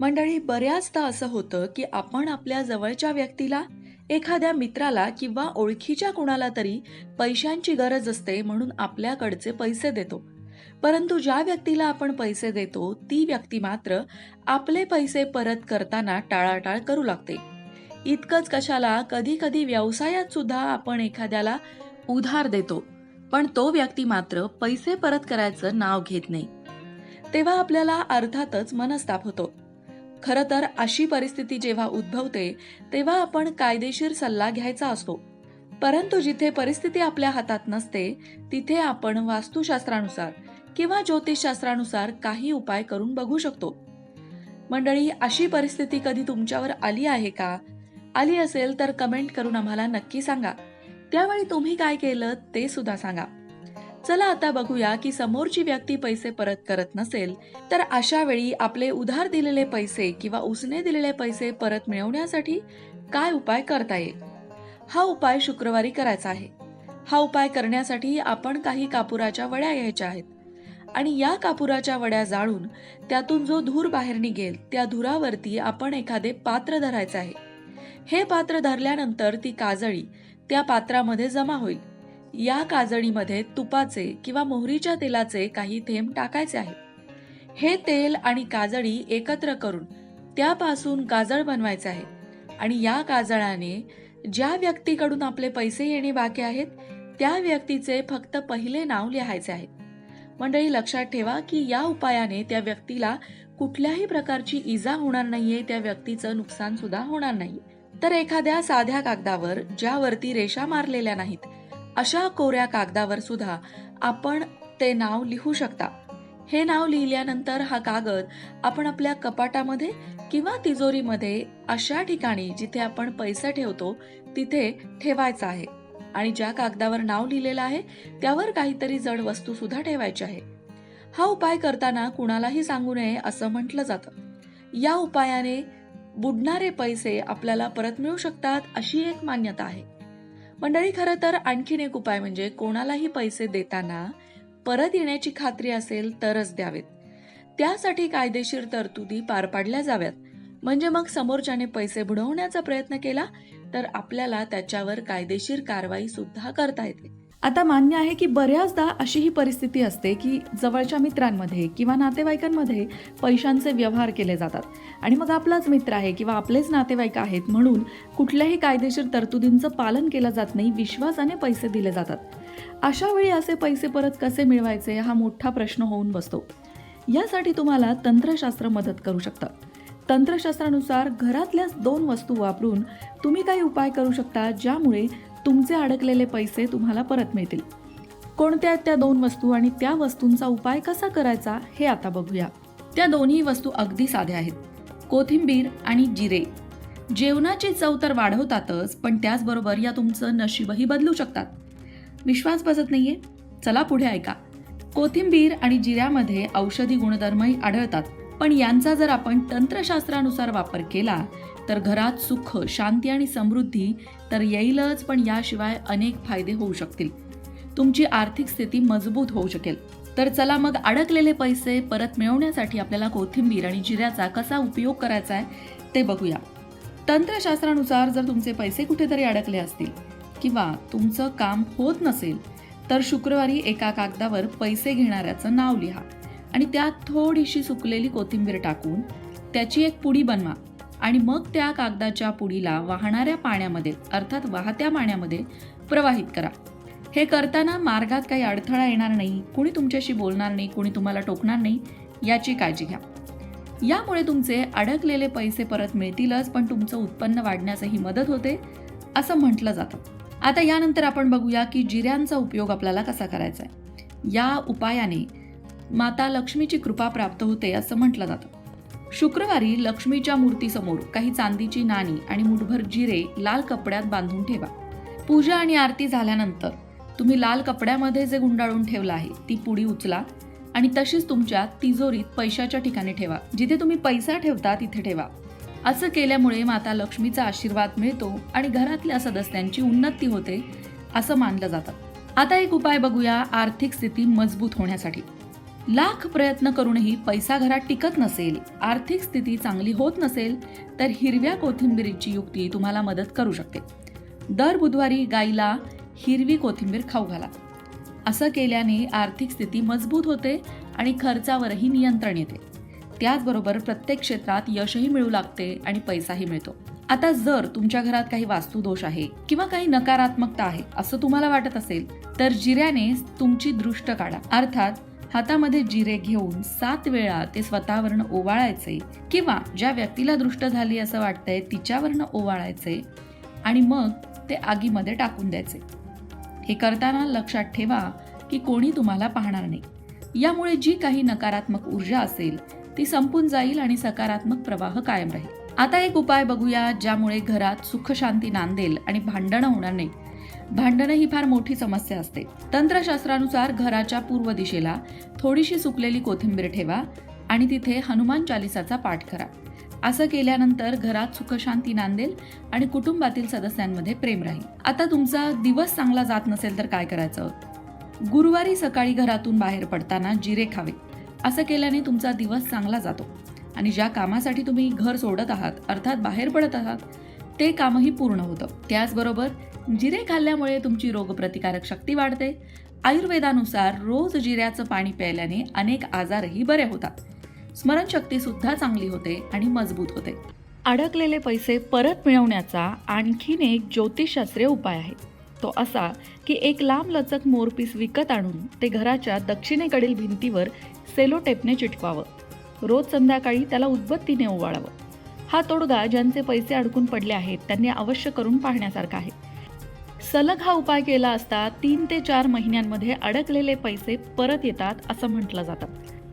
मंडळी बऱ्याचदा असं होतं की आपण आपल्या जवळच्या व्यक्तीला एखाद्या मित्राला किंवा ओळखीच्या कुणाला तरी पैशांची गरज असते म्हणून आपल्याकडचे पैसे देतो. परंतु ज्या व्यक्तीला आपण पैसे देतो ती व्यक्ती मात्र आपले पैसे परत करताना टाळाटाळ करू लागते. इतकंच कशाला कधी कधी व्यवसायात सुद्धा आपण एखाद्याला उधार देतो पण तो व्यक्ती मात्र पैसे परत करायचं नाव घेत नाही. तेव्हा आपल्याला अर्थातच मनस्ताप होतो. खरं तर अशी परिस्थिती जेव्हा उद्भवते तेव्हा आपण कायदेशीर सल्ला घ्यायचा असतो. परंतु जिथे परिस्थिती आपल्या हातात नसते तिथे आपण वास्तुशास्त्रानुसार किंवा ज्योतिषशास्त्रानुसार काही उपाय करून बघू शकतो. मंडळी अशी परिस्थिती कधी तुमच्यावर आली आहे का? आली असेल तर कमेंट करून आम्हाला नक्की सांगा. त्यावेळी तुम्ही काय केलं ते सुद्धा सांगा. चला आता बघूया की समोरची व्यक्ती पैसे परत करत नसेल तर अशा वेळी आपले उधार दिलेले पैसे किंवा उसने दिलेले पैसे परत मिळवण्यासाठी काय उपाय करता येईल? हा उपाय शुक्रवारी करायचा आहे. हा उपाय करण्यासाठी आपण काही कापुराच्या वड्या घ्यायच्या आहेत. आणि या कापुराच्या वड्या जाळून त्यातून जो धूर बाहेर निघेल त्या धुरावरती आपण एखादे पात्र धरायचं आहे. हे पात्र धरल्यानंतर ती काजळी त्या पात्रामध्ये जमा होईल. या काजळीमध्ये तुपाचे किंवा मोहरीच्या तेलाचे काही थेंब टाकायचे आहेत हे तेल आणि काजळी एकत्र करून त्यापासून काजळ बनवायचे आहे. आणि या काजळाने ज्या व्यक्तीकडून आपले पैसे येणे बाकी आहेत त्या व्यक्तीचे फक्त पहिले नाव लिहायचे आहे. मंडळी लक्षात ठेवा की या उपायाने त्या व्यक्तीला कुठल्याही प्रकारची इजा होणार नाहीये त्या व्यक्तीचं नुकसान सुद्धा होणार नाही तर एखाद्या साध्या कागदावर ज्यावरती रेषा मारलेल्या नाहीत अशा कोऱ्या कागदावर सुद्धा आपण ते नाव लिहू शकता. हे नाव लिहिल्यानंतर हा कागद आपण आपल्या कपाटामध्ये किंवा तिजोरीमध्ये अशा ठिकाणी जिथे आपण पैसे ठेवतो तिथे ठेवायचा आहे. आणि ज्या कागदावर नाव लिहिलेलं आहे त्यावर काहीतरी जड वस्तू सुद्धा ठेवायची आहे. हा उपाय करताना कुणालाही सांगू नये असं म्हटलं जातं. या उपायाने बुडणारे पैसे आपल्याला परत मिळू शकतात अशी एक मान्यता आहे. मंडळी खरं तर आणखीन एक उपाय म्हणजे कोणालाही पैसे देताना परत येण्याची खात्री असेल तरच द्यावेत. त्यासाठी कायदेशीर तरतुदी पार पाडल्या जाव्यात. म्हणजे मग समोरच्याने पैसे बुडवण्याचा प्रयत्न केला तर आपल्याला त्याच्यावर कायदेशीर कारवाई सुद्धा करता येते. आता मान्य आहे की बऱ्याचदा अशी ही परिस्थिती असते की जवळच्या मित्रांमध्ये किंवा नातेवाईकांमध्ये पैशांचे व्यवहार केले जातात. आणि मग आपलाच मित्र आहे किंवा आपलेच नातेवाईक आहेत म्हणून कुठल्याही कायदेशीर तरतुदींचं पालन केलं जात नाही विश्वासाने पैसे दिले जातात. अशा वेळी असे पैसे परत कसे मिळवायचे हा मोठा प्रश्न होऊन बसतो. यासाठी तुम्हाला तंत्रशास्त्र मदत करू शकतं. तंत्रशास्त्रानुसार घरातल्याच दोन वस्तू वापरून तुम्ही काही उपाय करू शकता ज्यामुळे तुमचे अडकलेले पैसे तुम्हाला परत मिळतील. कोणत्या त्या दोन वस्तू आणि त्या वस्तूंचा उपाय कसा करायचा हे आता बघूया. त्या दोन्ही वस्तू अगदी साध्या आहेत. कोथिंबीर आणि जिरे. जेवणाची चव तर वाढवतातच पण त्याचबरोबर या तुमचं नशीबही बदलू शकतात. विश्वास बसत नाहीये? चला पुढे ऐका. कोथिंबीर आणि जिऱ्यामध्ये औषधी गुणधर्मही आढळतात. पण यांचा जर आपण तंत्रशास्त्रानुसार वापर केला तर घरात सुख शांती आणि समृद्धी तर येईलच पण याशिवाय अनेक फायदे होऊ शकतील. तुमची आर्थिक स्थिती मजबूत होऊ शकेल. तर चला मग अडकलेले पैसे परत मिळवण्यासाठी आपल्याला कोथिंबीर आणि जिऱ्याचा कसा उपयोग करायचा आहे ते बघूया. तंत्रशास्त्रानुसार जर तुमचे पैसे कुठेतरी अडकले असतील किंवा तुमचं काम होत नसेल तर शुक्रवारी एका कागदावर पैसे घेणाऱ्याचं नाव लिहा. आणि त्यात थोडीशी सुकलेली कोथिंबीर टाकून त्याची एक पुडी बनवा. आणि मग त्या कागदाच्या पुडीला वाहणाऱ्या पाण्यामध्ये अर्थात वाहत्या पाण्यामध्ये प्रवाहित करा. हे करताना मार्गात काही अडथळा येणार नाही कुणी तुमच्याशी बोलणार नाही कुणी तुम्हाला टोकणार नाही याची काळजी घ्या. यामुळे तुमचे अडकलेले पैसे परत मिळतीलच पण तुमचं उत्पन्न वाढण्यासही मदत होते असं म्हटलं जातं. आता यानंतर आपण बघूया की जिऱ्यांचा उपयोग आपल्याला कसा करायचा आहे. या उपायाने माता लक्ष्मीची कृपा प्राप्त होते असं म्हटलं जातं. शुक्रवारी लक्ष्मीच्या मूर्तीसमोर काही चांदीची नाणी आणि मुठभर जिरे लाल कपड्यात बांधून ठेवा. पूजा आणि आरती झाल्यानंतर तुम्ही लाल कपड्यामध्ये जे गुंडाळून ठेवलं आहे ती पुडी उचला आणि तशीच तुमच्या तिजोरीत पैशाच्या ठिकाणी ठेवा. जिथे तुम्ही पैसा ठेवता तिथे ठेवा. असं केल्यामुळे माता लक्ष्मीचा आशीर्वाद मिळतो आणि घरातल्या सदस्यांची उन्नती होते असं मानलं जातं. आता एक उपाय बघूया आर्थिक स्थिती मजबूत होण्यासाठी. लाख प्रयत्न करूनही पैसा घरात टिकत नसेल आर्थिक स्थिती चांगली होत नसेल तर हिरव्या कोथिंबीरीची युक्ती तुम्हाला मदत करू शकते. दर बुधवारी गाईला हिरवी कोथिंबीर खाऊ घाला. असं केल्याने आर्थिक स्थिती मजबूत होते आणि खर्चावरही नियंत्रण येते. त्याचबरोबर प्रत्येक क्षेत्रात यशही मिळू लागते आणि पैसाही मिळतो. आता जर तुमच्या घरात काही वास्तुदोष आहे किंवा काही नकारात्मकता आहे असं तुम्हाला वाटत असेल तर जिऱ्याने तुमची दृष्ट काढा. अर्थात हातामध्ये जिरे घेऊन सात वेळा ते स्वतःवरनं ओवाळायचे किंवा ज्या व्यक्तीला दृष्ट झाली असं वाटतंय तिच्यावरनं ओवाळायचे आणि मग ते आगीमध्ये टाकून द्यायचे. हे करताना लक्षात ठेवा की कोणी तुम्हाला पाहणार नाही. यामुळे जी काही नकारात्मक ऊर्जा असेल ती संपून जाईल आणि सकारात्मक प्रवाह कायम राहील. आता एक उपाय बघूया ज्यामुळे घरात सुख शांती नांदेल आणि भांडणं होणार नाही. भांडणं ही फार मोठी समस्या असते. तंत्रशास्त्रानुसार घराच्या पूर्व दिशेला थोडीशी सुकलेली कोथिंबीर ठेवा आणि तिथे हनुमान चालिसाचा पाठ करा. असं केल्यानंतर घरात सुखशांती नांदेल आणि कुटुंबातील सदस्यांमध्ये प्रेम राहील. आता तुमचा दिवस चांगला जात नसेल तर काय करायचं? गुरुवारी सकाळी घरातून बाहेर पडताना जिरे खावे. असं केल्याने तुमचा दिवस चांगला जातो. आणि ज्या कामासाठी तुम्ही घर सोडत आहात अर्थात बाहेर पडत आहात ते कामही पूर्ण होतं. त्याचबरोबर जिरे खाल्ल्यामुळे तुमची रोगप्रतिकारक शक्ती वाढते. आयुर्वेदानुसार रोज जिऱ्याचं पाणी प्यायल्याने अनेक आजारही बरे होतात. स्मरणशक्ती सुद्धा चांगली होते आणि मजबूत होते. अडकलेले पैसे परत मिळवण्याचा आणखीन एक ज्योतिषशास्त्रीय उपाय आहे. तो असा की एक लांब लचक मोरपीस विकत आणून ते घराच्या दक्षिणेकडील भिंतीवर सेलो टेपने चिटकवावं. रोज संध्याकाळी त्याला उदबत्तीने ओवाळावं. हा तोडगा ज्यांचे पैसे अडकून पडले आहेत त्यांनी अवश्य करून पाहण्यासारखा आहे. सलग हा उपाय केला असता तीन ते चार महिन्यांमध्ये अडकलेले पैसे परत येतात असं म्हटलं जातं.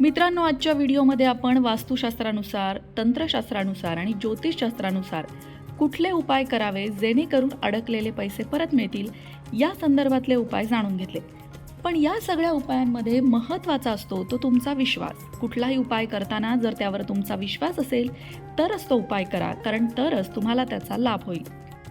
मित्रांनो आजच्या व्हिडिओमध्ये आपण वास्तुशास्त्रानुसार तंत्रशास्त्रानुसार आणि ज्योतिषशास्त्रानुसार कुठले उपाय करावे जेणेकरून अडकलेले पैसे परत मिळतील या संदर्भातले उपाय जाणून घेतले. पण या सगळ्या उपायांमध्ये महत्त्वाचा असतो तो तुमचा विश्वास. कुठलाही उपाय करताना जर त्यावर तुमचा विश्वास असेल तरच तो उपाय करा कारण तरच तुम्हाला त्याचा लाभ होईल.